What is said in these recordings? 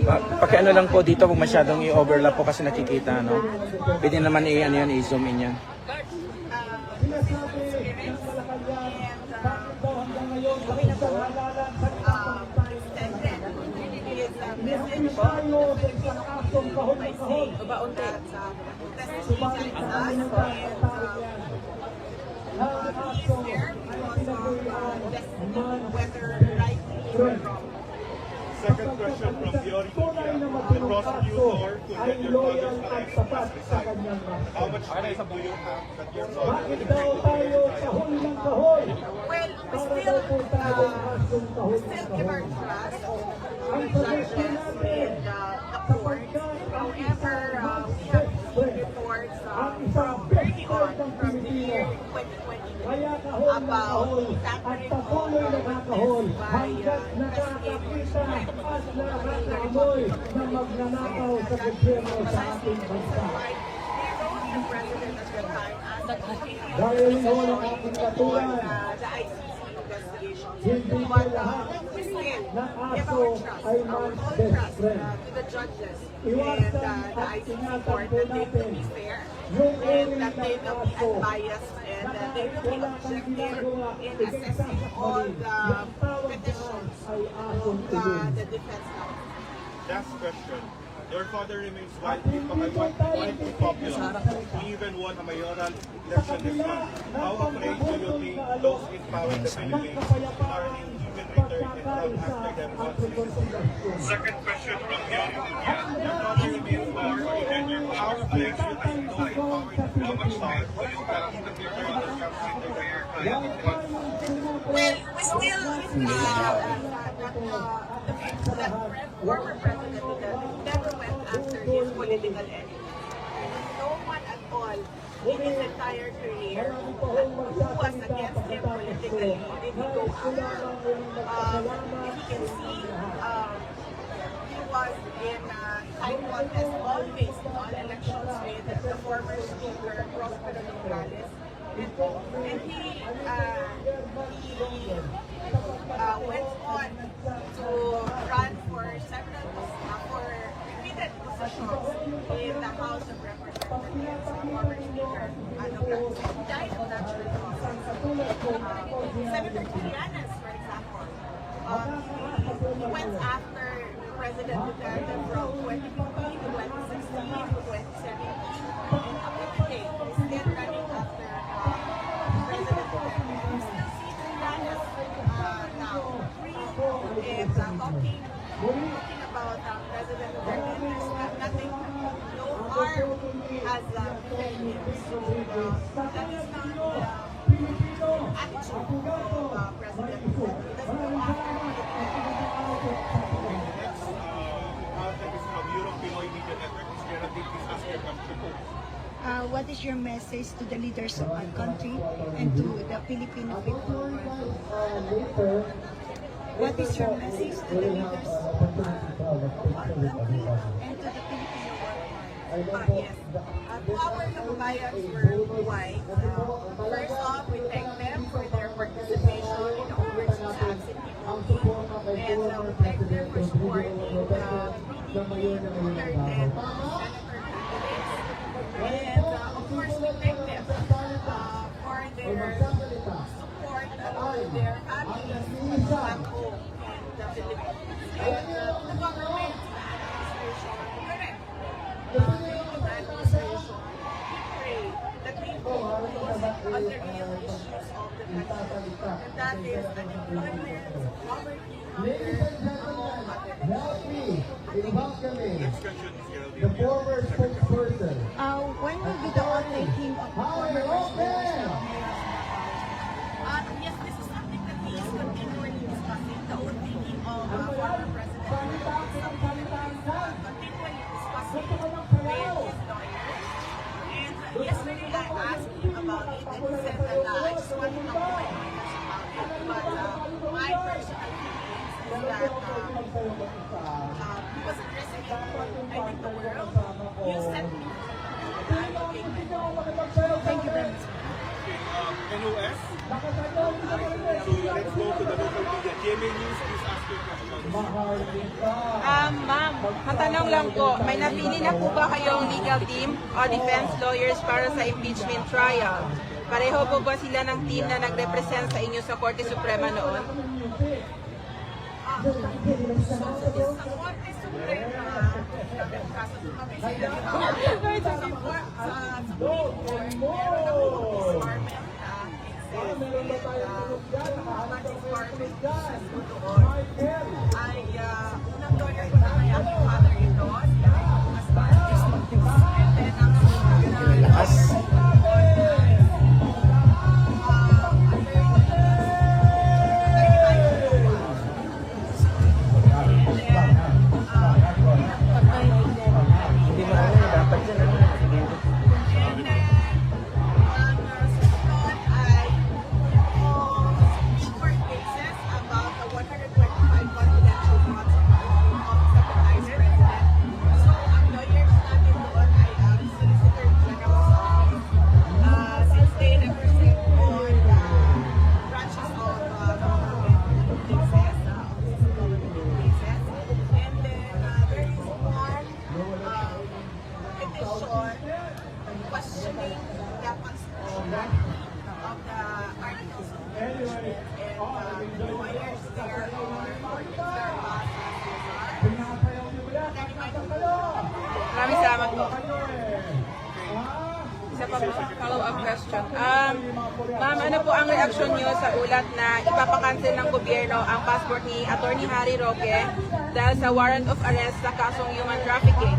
Pa- Pakiano lang po dito, kung masyadong i-overlap po kasi nakikita, no? Pwede naman i ano yan, i-zoom in yan. Second question from Fiori Cunha. The prosecutor could get your father's life as resign. How much faith do you have that your father will resign? Well, we still, uh, we still give our trust to the judges and uh, the court. However, uh, we have seen reports uh, from early on, from the year 2020, about tampering of witness by uh, investigators na magnanakaw sa gobyerno sa ating bansa. at Dahil noon ang ating katulan. Hindi uh, lahat give aso ay man's best friend. Iwasan at ingatan po natin yung uri ng aso and uh, they will be objective in assessing all the petitions of the defense counsel. Last question. Your father remains widely, popular. He even won a mayoral election this month. How afraid do you think those in power in the Philippines are in even return in love after them once elected? Second question from Fiori Cunha. Your father remains and in power you in the future when it comes to their Well, we still, uh, that, uh, the, former president uh, never went after his political enemy. No one at all in his entire career who was against him politically did he go after. Um, if you can see, um, he was in uh, time contest always in all elections with the former speaker, Prospero Nograles. And, he, uh, he uh, went on to what is your message to the leaders of our country and to the Filipino people? What is your message to the leaders of our country and to the Filipino world? Ah, yes. Uh, to our kababayans worldwide, uh, first off, we thank them for their participation in the overseas absentee voting. And uh, we thank them for supporting uh, PDP, Duterte, and Senator candidates. And uh, of course, we thank them uh, for their support uh, to their families the uh, the government, the administration, correct. Uh, administration, pray that we the real issues of the country. And that is unemployment, uh, he was addressing I think the world. You sent me. Thank you very much. NOS. So let's go to the local media. GMA News, please ask your questions. Um, ma'am, matanong lang po, may napili na po ba kayong legal team o defense lawyers para sa impeachment trial? Pareho po ba sila ng team na nag-represent sa inyo sa Korte Suprema noon? Sa Korte Suprema, kaso kami sila sa Court, sa Supreme Court, meron akong disbarment na excess with uh, Isa pa po, follow-up question. Um, ma'am, ano po ang reaksyon niyo sa ulat na ipapakancel ng gobyerno ang passport ni Attorney Harry Roque dahil sa warrant of arrest sa kasong human trafficking?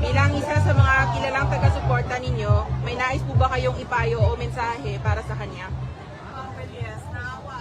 Bilang isa sa mga kilalang taga-suporta ninyo, may nais po ba kayong ipayo o mensahe para sa kanya? Uh, well, yes, naawa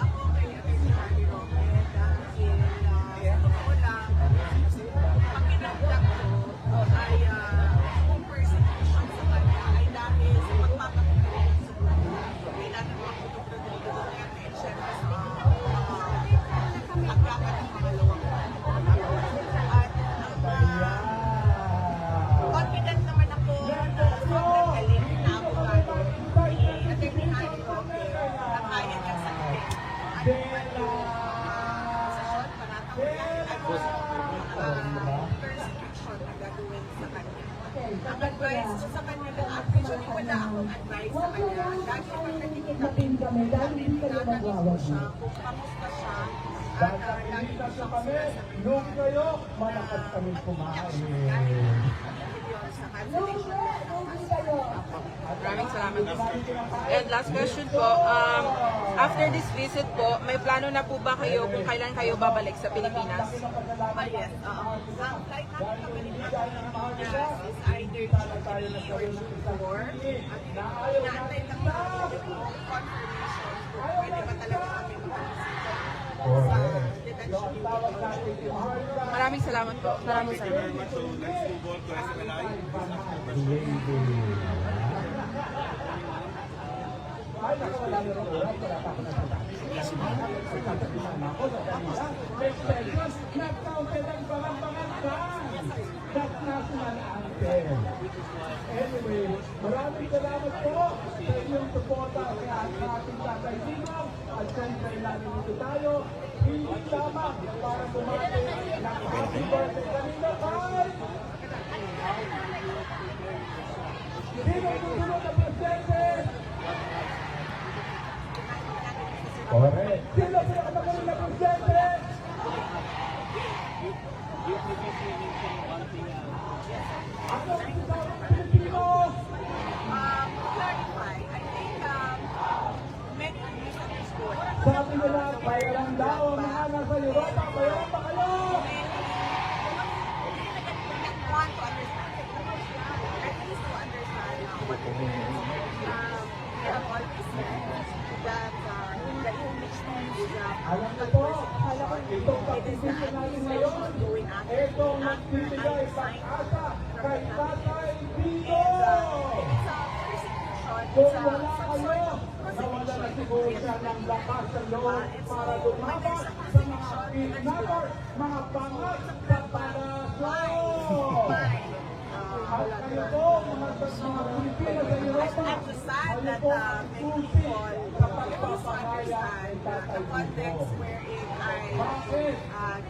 gagawin sa kanya. Ang advice ko sa kanya lang, actually wala akong advice sa kanya. Lagi naman nakikita kami, kami tinatanong ko siya kung kamusta siya. At uh, lagi ko siyang sinasabi. Nung kayo, malakas kami kumain. Yun, sa cancellation ng passport. Salamat po. And last question po, um, after this visit po, may plano na po ba kayo kung kailan kayo babalik sa Pilipinas? Ah, yes. oo. Ang flight namin pabalik ng Pilipinas is either G3 or G4. At inaantay lang namin yung confirmation kung pwede ba talaga kami makakasita sa detention unit. Maraming salamat po. Maraming Thank you salamat. very much. So let's move on to SMNI. Please ask your questions. Anyway, maraming salamat po. Sa inyong suporta sa ating Sinong at siyempre namin dito tayo. Hindi lamang para bumati ng happy birthday kanina. Kay Sino susunod na presidente? Correct. Sino pinakamagaling na presidente? Ako ang isang Pilipino. Um, to clarify, I think um, many misunderstood. Sabi nila, bayaran daw ang mga nasa Europa. Bayaran pa kayo! uh. Um, uh, uh, Alam ko po, itong pagpipigil natin ngayon, itong unsigned pag-asa kay Tatay persecution. Kung wala kayo, nawala na siguro siya ng lakas sa loob para lumaban sa mga kidnapper, mga pangat sa palasyo! Why? Uh, collateral. So, I'm just sad that uh, many people misunderstand uh, the context wherein I uh,